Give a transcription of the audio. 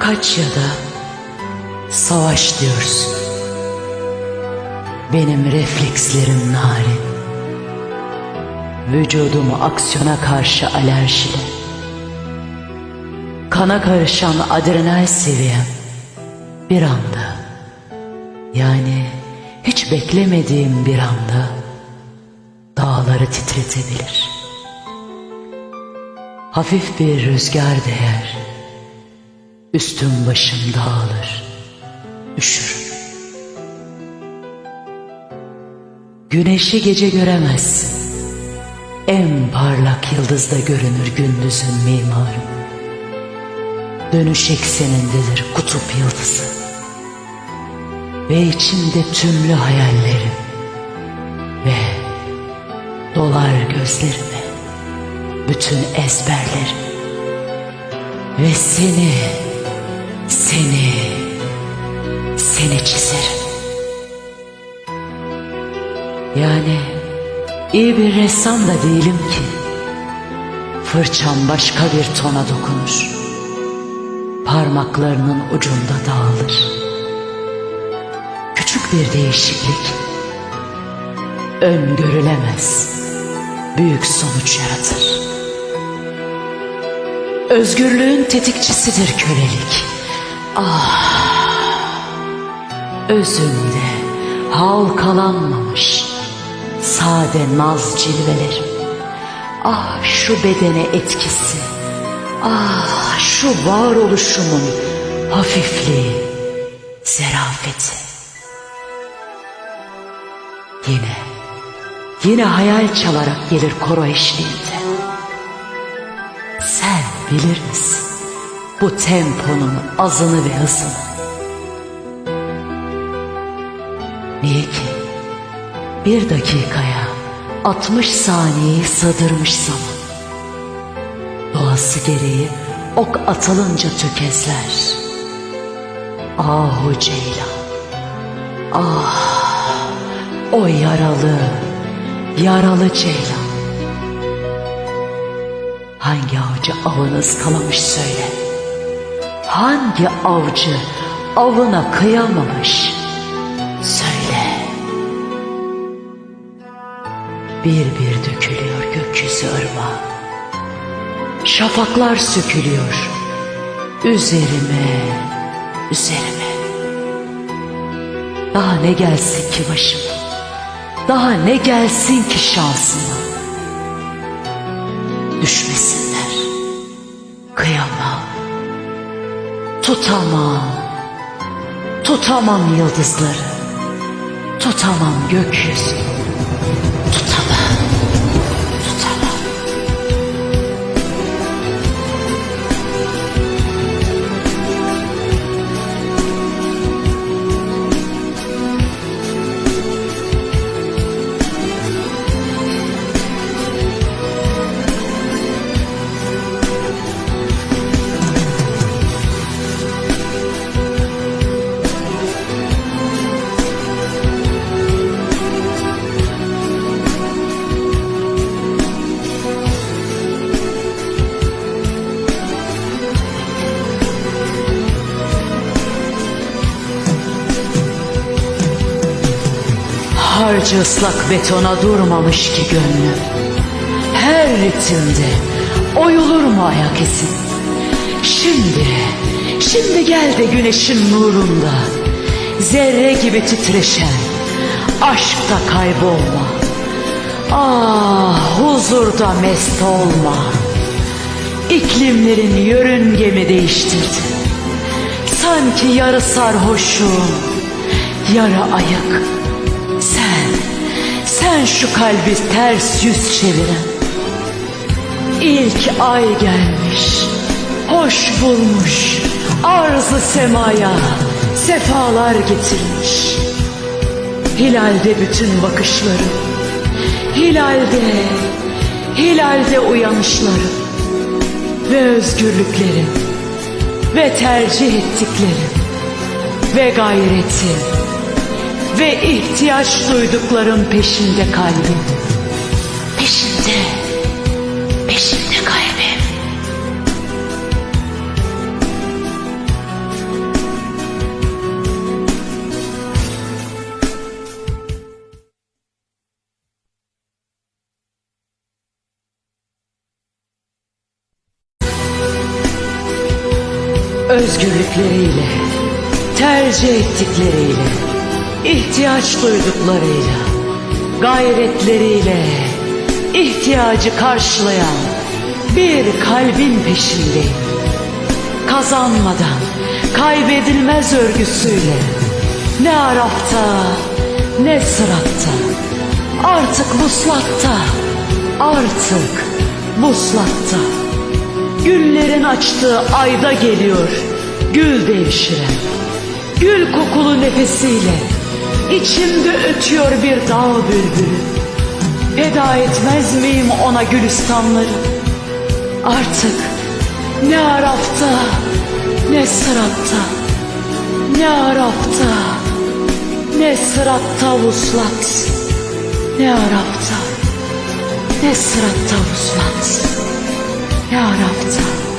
Kaç ya da savaş diyorsun. Benim reflekslerim narin. Vücudumu aksiyona karşı alerjili. Kana karışan adrenal seviyem bir anda yani hiç beklemediğim bir anda dağları titretebilir. Hafif bir rüzgar değer, üstüm başım dağılır, üşürüm. Güneşi gece göremezsin. En parlak yıldızda görünür gündüzün mimarı. Dönüş eksenindedir kutup yıldızı. Ve içinde tümlü hayallerim. Ve dolar gözlerime bütün ezberlerim. Ve seni, seni, seni çizerim. Yani iyi bir ressam da değilim ki. Fırçam başka bir tona dokunur. Parmaklarının ucunda dağılır. Küçük bir değişiklik. Öngörülemez. Büyük sonuç yaratır. Özgürlüğün tetikçisidir kölelik. Özünde halkalanmamış sade naz cilvelerim. Ah şu bedene etkisi, ah şu varoluşumun hafifliği, zerafeti. Yine, yine hayal çalarak gelir koro eşliğinde. Sen bilir misin bu temponun azını ve hızını? Niye ki? Bir dakikaya 60 saniyeyi sığdırmış zaman. Doğası gereği ok atılınca tökezler. Ahu Ceylan. Ah, o yaralı, yaralı Ceylan. Hangi avcı avını kalamış söyle. Hangi avcı avına kıyamamış söyle. Bir bir dökülüyor gökyüzü ırmağı. Şafaklar sökülüyor. Üzerime, üzerime. Daha ne gelsin ki başıma? Daha ne gelsin ki şansıma? Düşmesinler. Kıyamam. Tutamam. Tutamam yıldızları. Tutamam gökyüzü. Tutamam. Tutamam. Harcı ıslak betona durmamış ki gönlüm. Her ritimde oyulur mu ayak izin? Şimdi, şimdi gel de güneşin nurunda zerre gibi titreşen aşkta kaybolma. Ah huzurda mest olma. İklimlerin yörüngemi değiştirdi. Sanki yarı sarhoşum, yarı ayık. Sen, şu kalbi ters yüz çeviren. İlk ay gelmiş, hoş bulmuş, arzı semaya sefalar getirmiş. Hilalde bütün bakışlarım, hilalde, hilalde uyanışlarım ve özgürlüklerim ve tercih ettiklerim ve gayretim ve ihtiyaç duydukların peşinde kalbim. Peşinde, peşinde kalbim. Özgürlükleriyle, tercih ettikleriyle ihtiyaç duyduklarıyla, gayretleriyle ihtiyacı karşılayan bir kalbin peşindeyim. Kazanmadan, kaybedilmez örgüsüyle ne Araf'ta ne Sırat'ta, artık vuslatta, artık vuslatta. Günlerin açtığı ayda geliyor gül devşiren. Gül kokulu nefesiyle içimde ötüyor bir dağ bülbülü. Feda etmez miyim ona gülistanları? Artık ne Araf'ta ne Sırat'ta, ne Araf'ta ne Sırat'ta vuslat, ne Araf'ta ne Sırat'ta vuslat, ne Araf'ta